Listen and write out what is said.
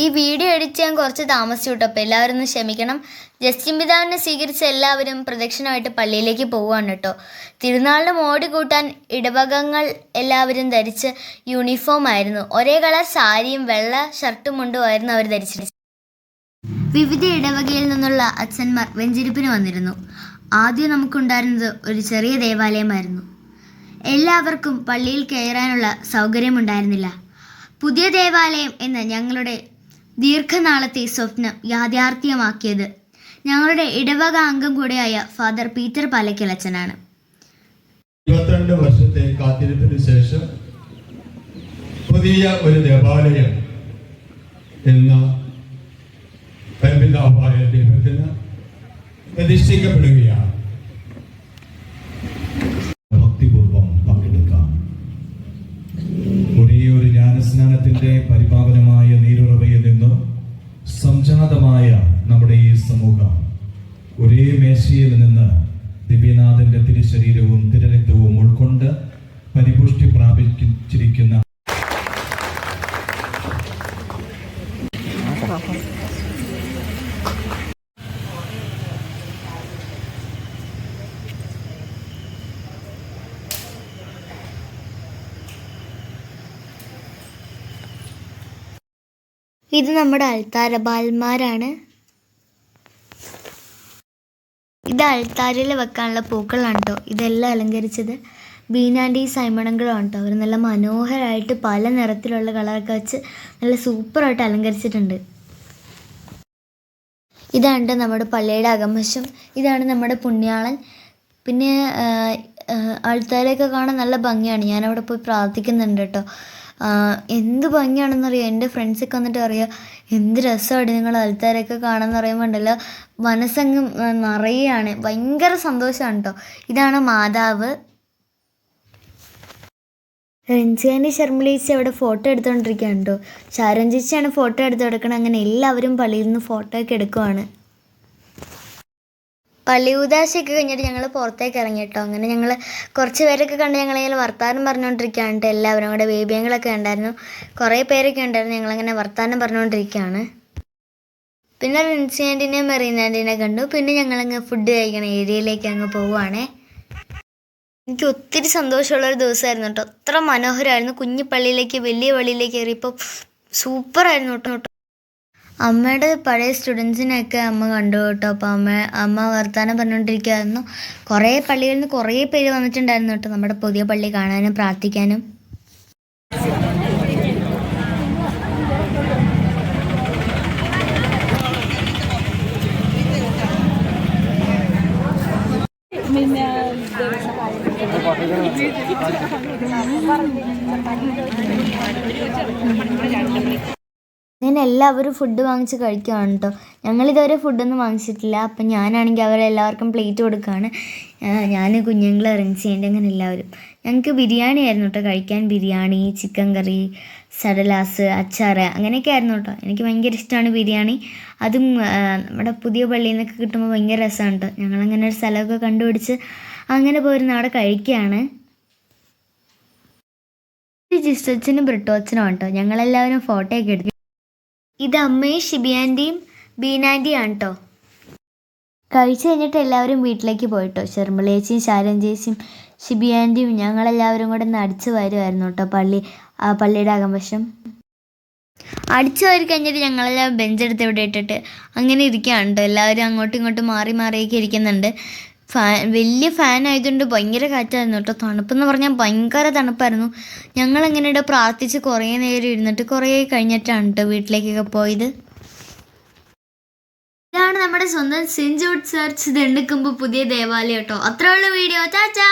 ഈ video edit ചെയ്യാൻ കുറച്ച് താമസിച്ചു കേട്ടോ. അപ്പോൾ എല്ലാവരും ഒന്ന് ക്ഷമിക്കണം. ജസ്റ്റിൻ പിതാവിനെ സ്വീകരിച്ച എല്ലാവരും പ്രദക്ഷിണമായിട്ട് പള്ളിയിലേക്ക് പോവുകയാണ് കേട്ടോ. തിരുനാളിന് മോടി കൂട്ടാൻ ഇടവകങ്ങൾ എല്ലാവരും ധരിച്ച് യൂണിഫോം ആയിരുന്നു. ഒരേ കളർ സാരിയും വെള്ള ഷർട്ടും മുണ്ടുമായിരുന്നു അവർ ധരിച്ചിരുന്നത്. വിവിധ ഇടവകയിൽ നിന്നുള്ള അച്ഛന്മാർ വെഞ്ചിരിപ്പിന് വന്നിരുന്നു. ആദ്യം നമുക്കുണ്ടായിരുന്നത് ഒരു ചെറിയ ദേവാലയമായിരുന്നു. എല്ലാവർക്കും പള്ളിയിൽ കയറാനുള്ള സൗകര്യമുണ്ടായിരുന്നില്ല. പുതിയ ദേവാലയം എന്ന ഞങ്ങളുടെ ദീർഘനാളത്തെ സ്വപ്നം യാഥാർത്ഥ്യമാക്കിയത്. ഞങ്ങളുടെ ഇടവക അംഗം കൂടെയായ ഫാദർ പീറ്റർ പാലക്കിളച്ചനാണ്. ഇരുപത്തിരണ്ട് വർഷത്തെ കാത്തിരിപ്പിന് ശേഷം പുതിയ ഒരു ദേവാലയം എന്ന പരിമിതാവായ ദൈവത്തിന് പ്രതിഷ്ഠിക്കപ്പെടുകയാണ്. സംജാതമായ നമ്മുടെ ഈ സമൂഹം. ഒരേ മേശയിൽ നിന്ന് ദിവ്യനാഥന്റെ തിരുശരീരവും തിരരക്തവും ഉൾക്കൊണ്ട് പരിപുഷ്ടി പ്രാപിച്ചിരിക്കുന്ന ഇത് നമ്മുടെ അൾത്താര ബാൽമാരാണ് ഇത് അൾത്താരയിൽ വെക്കാനുള്ള പൂക്കളാണ് കേട്ടോ ഇതെല്ലാം അലങ്കരിച്ചത് ബീനാന്റെ സൈമണങ്ങളും ആണ് കേട്ടോ അവർ നല്ല മനോഹരമായിട്ട് പല നിറത്തിലുള്ള കളറൊക്കെ വെച്ച് നല്ല സൂപ്പറായിട്ട് അലങ്കരിച്ചിട്ടുണ്ട്. ഇതാണ് നമ്മുടെ പള്ളിയുടെ അകംവശം. ഇതാണ് നമ്മുടെ പുണ്യാളൻ. പിന്നെ ആൾത്താരെയൊക്കെ കാണാൻ നല്ല ഭംഗിയാണ്. ഞാനവിടെ പോയി പ്രാർത്ഥിക്കുന്നുണ്ട് കേട്ടോ എന്ത് ഭംഗിയാണെന്നറിയാം? എന്റെ ഫ്രണ്ട്സൊക്കെ വന്നിട്ട് അറിയുക എന്ത് രസമാണ് നിങ്ങൾ ആൾത്താരെയൊക്കെ കാണാമെന്ന് പറയുമ്പോൾ ഉണ്ടല്ലോ? മനസ്സങ്ങ് നിറയുകയാണ്. ഭയങ്കര സന്തോഷമാണ് കേട്ടോ. ഇതാണ് മാതാവ്. രഞ്ജിയാന്റെ ശർമ്മിളീച്ചി അവിടെ ഫോട്ടോ എടുത്തുകൊണ്ടിരിക്കുകയാണ് കേട്ടോ. ശാരൻ ഫോട്ടോ എടുത്ത് കൊടുക്കണം അങ്ങനെ എല്ലാവരും പള്ളിയിൽ നിന്ന് ഫോട്ടോ ഒക്കെ എടുക്കുവാണ്. പള്ളി ഉദാശയൊക്കെ കഴിഞ്ഞിട്ട് ഞങ്ങൾ പുറത്തേക്ക് ഇറങ്ങി കേട്ടോ. അങ്ങനെ ഞങ്ങൾ കുറച്ച് പേരൊക്കെ കണ്ട് ഞങ്ങളിങ്ങനെ വർത്താനം പറഞ്ഞുകൊണ്ടിരിക്കുകയാണ് എല്ലാവരും അവിടെ ബേബിയങ്ങളൊക്കെ ഉണ്ടായിരുന്നു കുറേ പേരൊക്കെ ഉണ്ടായിരുന്നു. ഞങ്ങളങ്ങനെ വർത്താനം പറഞ്ഞുകൊണ്ടിരിക്കുകയാണ് പിന്നെ റിൻസി മെറീനാന്റിനെ കണ്ടു. പിന്നെ ഞങ്ങളങ്ങ് ഫുഡ് കഴിക്കണ ഏരിയയിലേക്ക് അങ്ങ് പോവുകയാണേ. എനിക്ക് ഒത്തിരി സന്തോഷമുള്ളൊരു ദിവസമായിരുന്നു കേട്ടോ. അത്ര മനോഹരമായിരുന്നു. കുഞ്ഞു പള്ളിയിലേക്ക് വലിയ പള്ളിയിലേക്ക് കയറിയപ്പോൾ സൂപ്പറായിരുന്നു കേട്ടോ. അമ്മയുടെ പഴയ സ്റ്റുഡൻസിനെയൊക്കെ അമ്മ കണ്ടു കേട്ടോ. അപ്പോൾ അമ്മ അമ്മ വർത്തമാനം പറഞ്ഞുകൊണ്ടിരിക്കുകയായിരുന്നു കുറേ പള്ളികളിൽ നിന്ന് കുറേ പേര് വന്നിട്ടുണ്ടായിരുന്നു കേട്ടോ നമ്മുടെ പുതിയ പള്ളി കാണാനും പ്രാർത്ഥിക്കാനും. അങ്ങനെ എല്ലാവരും ഫുഡ് വാങ്ങിച്ച് കഴിക്കുകയാണ് കേട്ടോ ഞങ്ങളിതുവരെ ഫുഡൊന്നും വാങ്ങിച്ചിട്ടില്ല. അപ്പം ഞാനാണെങ്കിൽ അവരെല്ലാവർക്കും പ്ലേറ്റ് കൊടുക്കുകയാണ് ഞാൻ കുഞ്ഞുങ്ങൾ അറേഞ്ച് ചെയ്യേണ്ടത് അങ്ങനെ എല്ലാവരും. ഞങ്ങൾക്ക് ബിരിയാണി ആയിരുന്നു കേട്ടോ കഴിക്കാൻ. ബിരിയാണി ചിക്കൻ കറി സഡലാസ് അച്ചാർ അങ്ങനെയൊക്കെ ആയിരുന്നു കേട്ടോ എനിക്ക് ഭയങ്കര ഇഷ്ടമാണ് ബിരിയാണി. അതും നമ്മുടെ പുതിയ പള്ളിയിൽ നിന്നൊക്കെ കിട്ടുമ്പോൾ ഭയങ്കര രസമാണ് കേട്ടോ ഞങ്ങളങ്ങനെ ഒരു സ്ഥലമൊക്കെ കണ്ടുപിടിച്ച് അങ്ങനെ പോയിരുന്ന അവിടെ കഴിക്കുകയാണ്. ജിസ്റ്റച്ചനും ബ്രിട്ടോച്ചനും കേട്ടോ ഞങ്ങളെല്ലാവരും ഫോട്ടോ ഒക്കെ എടുത്തു ഇത് അമ്മയും ഷിബിയാന്റെയും ബീനാന്റെയും ആണ് കേട്ടോ കഴിച്ചു കഴിഞ്ഞിട്ട് എല്ലാവരും വീട്ടിലേക്ക് പോയിട്ടോ. ചെറുമ്പളേച്ചിയും ശാരൻ ചേച്ചിയും ഷിബിയാന്റെയും ഞങ്ങളെല്ലാവരും കൂടെ ഒന്ന് അടിച്ചു വരുമായിരുന്നു കേട്ടോ പള്ളി ആ പള്ളിയുടെ അകംവശം. അടിച്ചു വാരി കഴിഞ്ഞിട്ട് ഞങ്ങളെല്ലാം ബെഞ്ചെടുത്ത് ഇവിടെ ഇട്ടിട്ട് അങ്ങനെ ഇരിക്കുകയാണ് കേട്ടോ എല്ലാവരും അങ്ങോട്ടും ഇങ്ങോട്ടും മാറി മാറിയൊക്കെ ഇരിക്കുന്നുണ്ട്. ഫാൻ വലിയ ഫാൻ ആയതുകൊണ്ട് ഭയങ്കര കാറ്റായിരുന്നു കേട്ടോ. തണുപ്പെന്ന് പറഞ്ഞാൽ ഭയങ്കര തണുപ്പായിരുന്നു. ഞങ്ങൾ ഇവിടെ പ്രാർത്ഥിച്ച് കുറേ നേരം ഇരുന്നിട്ട് കുറേ കഴിഞ്ഞിട്ടാണ് കേട്ടോ വീട്ടിലേക്കൊക്കെ പോയത്. ഇതാണ് നമ്മുടെ സ്വന്തം സെന്റ് ജോർജ് ചർച്ച് ദണ്ടുക്കുമ്പോൾ പുതിയ ദേവാലയം കേട്ടോ. അത്രയുള്ള വീഡിയോ. ചാച്ചാ